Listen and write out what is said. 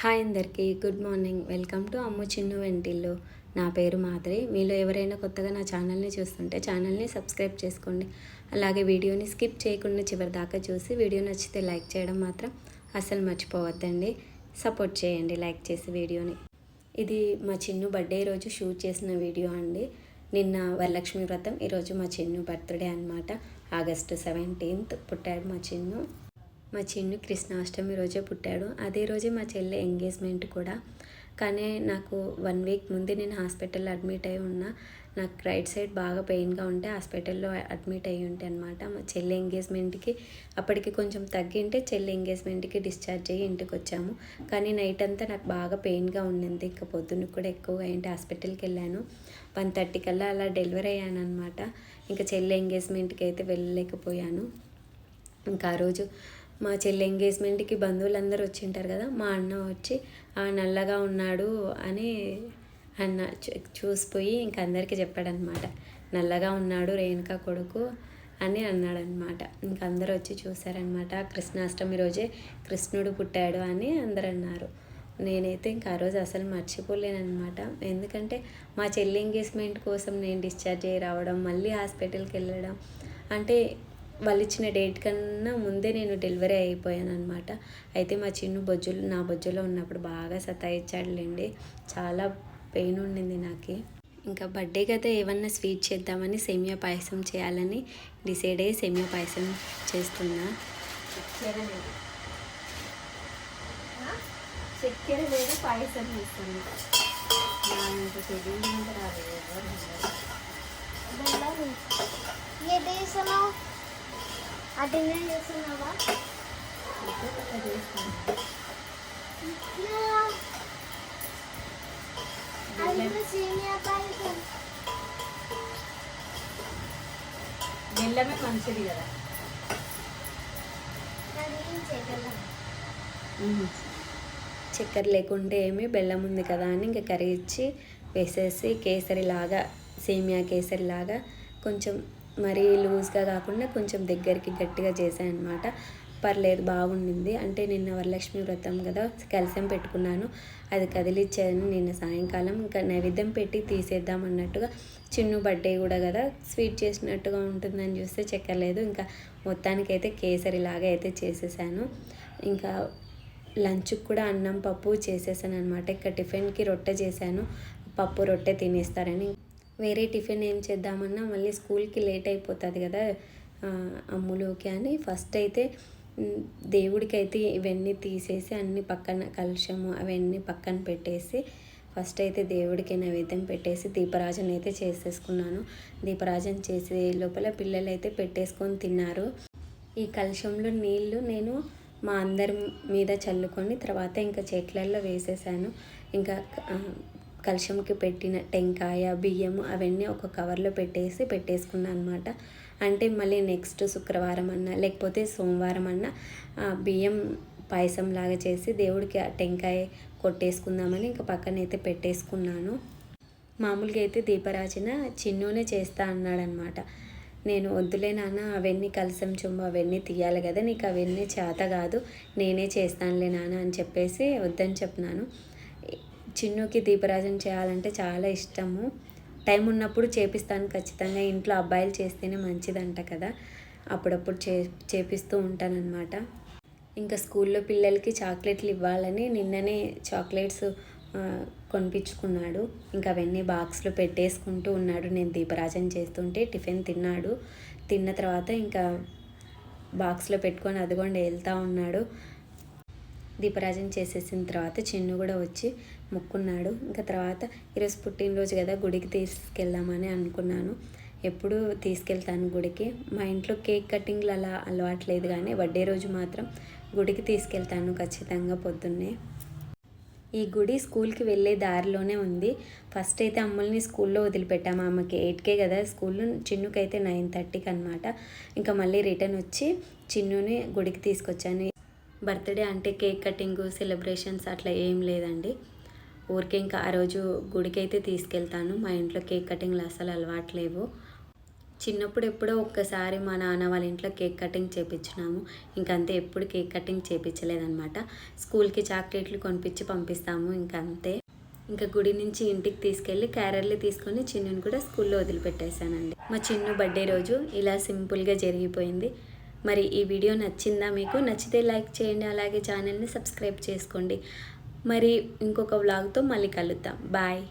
Hi అందరికీ good morning. Welcome to Ammu Chinnu Vantillu. నా పేరు మాధురి మీలో ఎవరైనా కొత్తగా నా ఛానల్ని చూస్తుంటే ఛానల్ని సబ్స్క్రైబ్ చేసుకోండి. అలాగే వీడియోని స్కిప్ చేయకుండా చివరి దాకా చూసి వీడియో నచ్చితే లైక్ చేయడం మాత్రం అసలు మర్చిపోవద్దండి. సపోర్ట్ చేయండి లైక్ చేసి వీడియోని. ఇది మా చిన్ను బర్త్డే రోజు షూట్ చేసిన వీడియో అండి. నిన్న వరలక్ష్మి వ్రతం ఈరోజు మా చిన్ను బర్త్డే అనమాట ఆగస్టు సెవెంటీన్త్ పుట్టాడు మా చిన్ను. మా చిన్ను కృష్ణాష్టమి రోజే పుట్టాడు. అదే రోజే మా చెల్లె ఎంగేజ్మెంట్ కూడా. కానీ నాకు వన్ వీక్ ముందే నేను హాస్పిటల్లో అడ్మిట్ అయి ఉన్నా. నాకు రైట్ సైడ్ బాగా పెయిన్గా ఉంటే హాస్పిటల్లో అడ్మిట్ అయ్యి ఉంటే అనమాట మా చెల్లి ఎంగేజ్మెంట్కి అప్పటికి కొంచెం తగ్గింటే చెల్లి ఎంగేజ్మెంట్కి డిశ్చార్జ్ అయ్యి ఇంటికి వచ్చాము. కానీ నైట్ అంతా నాకు బాగా పెయిన్గా ఉండింది. ఇంకా పొద్దున్న కూడా ఎక్కువగా ఏంటి హాస్పిటల్కి వెళ్ళాను. వన్ థర్టీ కల్లా అలా డెలివరీ అయ్యాను అనమాట ఇంకా చెల్లి ఎంగేజ్మెంట్కి అయితే వెళ్ళలేకపోయాను. ఇంకా ఆ రోజు మా చెల్లి ఎంగేజ్మెంట్కి బంధువులందరూ వచ్చింటారు కదా మా అన్న వచ్చి ఆ నల్లగా ఉన్నాడు అని అన్న చూ- చూసిపోయి ఇంక అందరికీ చెప్పాడనమాట. నల్లగా ఉన్నాడు రేణుకా కొడుకు అని అన్నాడనమాట. ఇంక అందరూ వచ్చి చూశారనమాట కృష్ణాష్టమి రోజే కృష్ణుడు పుట్టాడు అని అందరు అన్నారు నేనైతే ఇంకా ఆ రోజు అసలు మర్చిపోలేనమాట ఎందుకంటే మా చెల్లి ఎంగేజ్మెంట్ కోసం నేను డిశ్చార్జ్ అయ్యి రావడం మళ్ళీ హాస్పిటల్కి వెళ్ళడం అంటే వాళ్ళు ఇచ్చిన డేట్ కన్నా ముందే నేను డెలివరీ అయిపోయాను అనమాట అయితే మా చిన్ను బొజ్జులు నా బొజ్జులో ఉన్నప్పుడు బాగా సతాయించాడులేండి. చాలా పెయిన్ ఉండింది నాకు. ఇంకా బర్త్డే కదా ఏమన్నా స్వీట్ చేద్దామని సేమియా పాయసం చేయాలని డిసైడ్ అయ్యి సేమియా పాయసం చేస్తున్నా. చక్కెర లేదు పాయసం చేస్తాను అది బెల్లమే మంచిది కదా. చక్కెర? లేకుంటే ఏమి బెల్లం ఉంది కదా అని ఇంకా కరిగించి వేసేసి కేసరి లాగా సేమియా కేసరి లాగా కొంచెం మరీ లూజ్గా కాకుండా కొంచెం దగ్గరికి గట్టిగా చేశాను అనమాట పర్లేదు బాగుండింది. అంటే నిన్న వరలక్ష్మి వ్రతం కదా కలిసం పెట్టుకున్నాను. అది కదిలిచ్చాను నిన్న సాయంకాలం ఇంకా నైవేద్యం పెట్టి తీసేద్దాం అన్నట్టుగా చిన్ను బర్త్డే కూడా కదా స్వీట్ చేసినట్టుగా ఉంటుందని చూస్తే చక్కెర లేదు ఇంకా మొత్తానికైతే కేసరి లాగా అయితే చేసేసాను. ఇంకా లంచ్కి కూడా అన్నం పప్పు చేసేసాను అనమాట ఇంకా టిఫిన్కి రొట్టె చేశాను. పప్పు రొట్టె తినేస్తారని. వేరే టిఫిన్ ఏం చేద్దామన్నా మళ్ళీ స్కూల్కి లేట్ అయిపోతుంది కదా అమ్ములోకి అని. ఫస్ట్ అయితే దేవుడికైతే ఇవన్నీ తీసేసి అన్ని పక్కన కలుషము అవన్నీ పక్కన పెట్టేసి ఫస్ట్ అయితే దేవుడికి నైవేద్యం పెట్టేసి దీపరాజన అయితే చేసేసుకున్నాను. దీపరాజన చేసే లోపల పిల్లలు అయితే పెట్టేసుకొని తిన్నారు. ఈ కలుషంలో నీళ్ళు నేను మా అందరి మీద చల్లుకొని తర్వాత ఇంకా చెట్లల్లో వేసేసాను. ఇంకా ఆ, పెట్టిన టెంకాయ బియ్యము అవన్నీ ఒక కవర్లో పెట్టేసి పెట్టేసుకున్నాను అనమాట అంటే మళ్ళీ నెక్స్ట్ శుక్రవారం అన్నా లేకపోతే సోమవారం అన్నా ఆ, బియ్యం పాయసం లాగా చేసి దేవుడికి ఆ టెంకాయ కొట్టేసుకుందామని ఇంకా పక్కన అయితే పెట్టేసుకున్నాను. మామూలుగా అయితే దీపరాజన చిన్నూనే చేస్తా అన్నాడనమాట నేను వద్దులే నాన్న అవన్నీ కలసం చుమ్మ అవన్నీ తీయాలి కదా నీకు అవన్నీ చేత కాదు నేనే చేస్తానులే నాన్న అని చెప్పేసి వద్దని చెప్పినాను. చిన్నుకి దీపరాజన చేయాలంటే చాలా ఇష్టము. టైం ఉన్నప్పుడు చేపిస్తాను ఖచ్చితంగా. ఇంట్లో అబ్బాయిలు చేస్తేనే మంచిదంట కదా. అప్పుడప్పుడు చే చేపిస్తూ ఉంటానన్నమాట. ఇంకా స్కూల్లో పిల్లలకి చాక్లెట్లు ఇవ్వాలని నిన్ననే చాక్లెట్స్ కొనిపించుకున్నాడు. ఇంకా అవన్నీ బాక్స్లో పెట్టేసుకుంటూ ఉన్నాడు. నేను దీపరాజన చేస్తుంటే టిఫిన్ తిన్నాడు. తిన్న తర్వాత ఇంకా బాక్స్లో పెట్టుకొని అదిగోండి వెళ్తూ ఉన్నాడు. దీపరాజన చేసేసిన తర్వాత చిన్ను కూడా వచ్చి మొక్కున్నాడు. ఇంకా తర్వాత ఈరోజు పుట్టినరోజు కదా గుడికి తీసుకెళ్దామని అనుకున్నాను. ఎప్పుడు తీసుకెళ్తాను గుడికి. మా ఇంట్లో కేక్ కటింగ్లు అలా అలవాట్లేదు కానీ బర్త్డే రోజు మాత్రం గుడికి తీసుకెళ్తాను ఖచ్చితంగా పొద్దున్నే. ఈ గుడి స్కూల్కి వెళ్ళే దారిలోనే ఉంది. ఫస్ట్ అయితే అమ్ముల్ని స్కూల్లో వదిలిపెట్టాము. ఆమెకి ఎయిట్కే కదా స్కూల్ చిన్నుకైతే నైన్ థర్టీకి అనమాట ఇంకా మళ్ళీ రిటర్న్ వచ్చి చిన్నుని గుడికి తీసుకొచ్చాను. బర్త్డే అంటే కేక్ కటింగ్ సెలబ్రేషన్స్ అట్లా ఏం లేదండి. ఊరికే ఇంకా ఆ రోజు గుడికి అయితే తీసుకెళ్తాను. మా ఇంట్లో కేక్ కటింగ్లు అసలు అలవాట్లేవు చిన్నప్పుడు ఎప్పుడో ఒక్కసారి మా నాన్న వాళ్ళ ఇంట్లో కేక్ కటింగ్ చేపించినాము. ఇంకంతే ఎప్పుడు కేక్ కటింగ్ చేపించలేదన్నమాట. స్కూల్కి చాక్లెట్లు కొనిపించి పంపిస్తాము ఇంకంతే ఇంకా గుడి నుంచి ఇంటికి తీసుకెళ్ళి క్యారెట్లు తీసుకొని చిన్నుని కూడా స్కూల్లో వదిలిపెట్టేశానండి. మా చిన్ను బర్త్డే రోజు ఇలా సింపుల్గా జరిగిపోయింది. మరి ఈ వీడియో నచ్చిందా మీకు? నచ్చితే లైక్ చేయండి అలాగే ఛానల్ని సబ్స్క్రైబ్ చేసుకోండి. మరి ఇంకొక వ్లాగ్తో మళ్ళీ కలుద్దాం. బాయ్